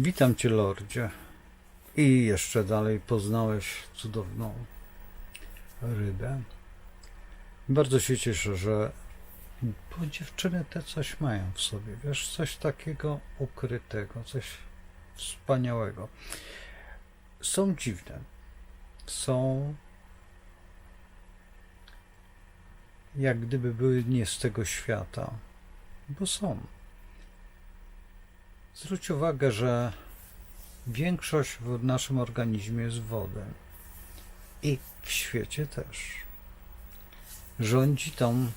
Witam Cię, Lordzie. I jeszcze dalej poznałeś cudowną rybę. Bardzo się cieszę, że bo dziewczyny te coś mają w sobie, wiesz, coś takiego ukrytego, coś wspaniałego. Są dziwne. Są jak gdyby były nie z tego świata, bo są. Zwróć uwagę, że większość w naszym organizmie jest wodą i w świecie też. Rządzi tą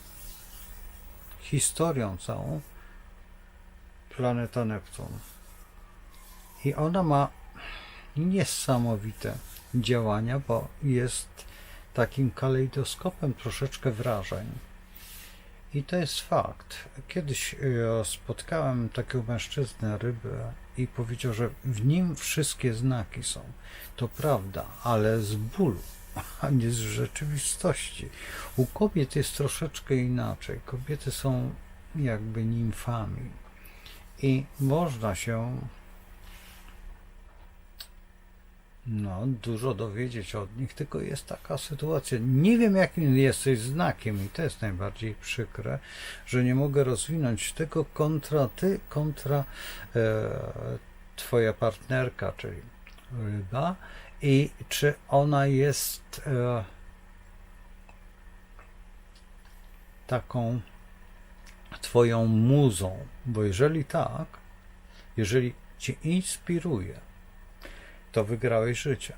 historią całą planeta Neptun. I ona ma niesamowite działania, bo jest takim kalejdoskopem troszeczkę wrażeń. I to jest fakt. Kiedyś e, spotkałem takiego mężczyznę, rybę, i powiedział, że w nim wszystkie znaki są. To prawda, ale z bólu, a nie z rzeczywistości. U kobiet jest troszeczkę inaczej. Kobiety są jakby nimfami. I można się no, dużo dowiedzieć od nich, tylko jest taka sytuacja. Nie wiem, jakim jesteś znakiem, i to jest najbardziej przykre, że nie mogę rozwinąć tego kontra ty, kontra e, twoja partnerka, czyli ryba, i czy ona jest e, taką twoją muzą, bo jeżeli tak, jeżeli cię inspiruje, to wygrałeś życie.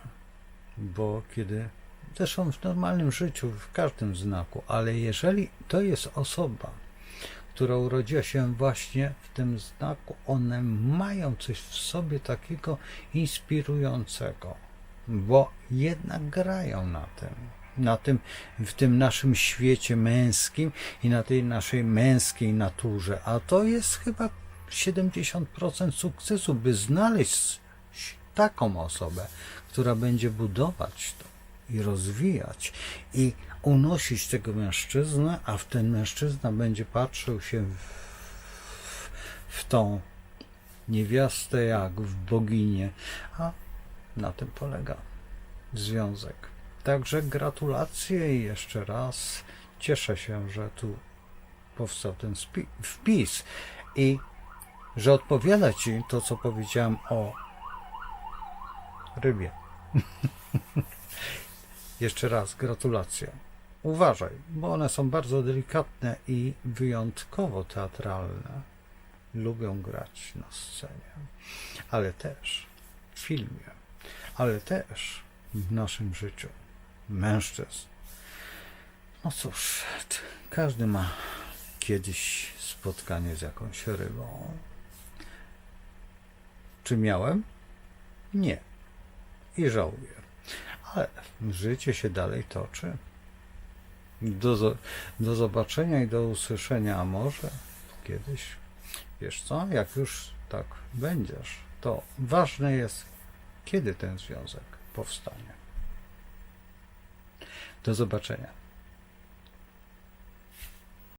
Bo kiedy, zresztą w normalnym życiu, w każdym znaku, ale jeżeli to jest osoba, która urodziła się właśnie w tym znaku, one mają coś w sobie takiego inspirującego, bo jednak grają na tym. Na tym, w tym naszym świecie męskim i na tej naszej męskiej naturze. A to jest chyba 70% sukcesu, by znaleźć taką osobę, która będzie budować to i rozwijać i unosić tego mężczyznę, a w ten mężczyzna będzie patrzył się w, w tą niewiastę jak w boginię, a na tym polega związek. Także gratulacje i jeszcze raz cieszę się, że tu powstał ten wpis i że odpowiada Ci to, co powiedziałem o rybie. Jeszcze raz gratulacje. Uważaj, bo one są bardzo delikatne i wyjątkowo teatralne. Lubią grać na scenie, ale też w filmie, ale też w naszym życiu mężczyzn. No cóż, każdy ma kiedyś spotkanie z jakąś rybą. Czy miałem? Nie i żałuję. Ale życie się dalej toczy. Do, do zobaczenia i do usłyszenia, a może kiedyś, wiesz co, jak już tak będziesz, to ważne jest, kiedy ten związek powstanie. Do zobaczenia.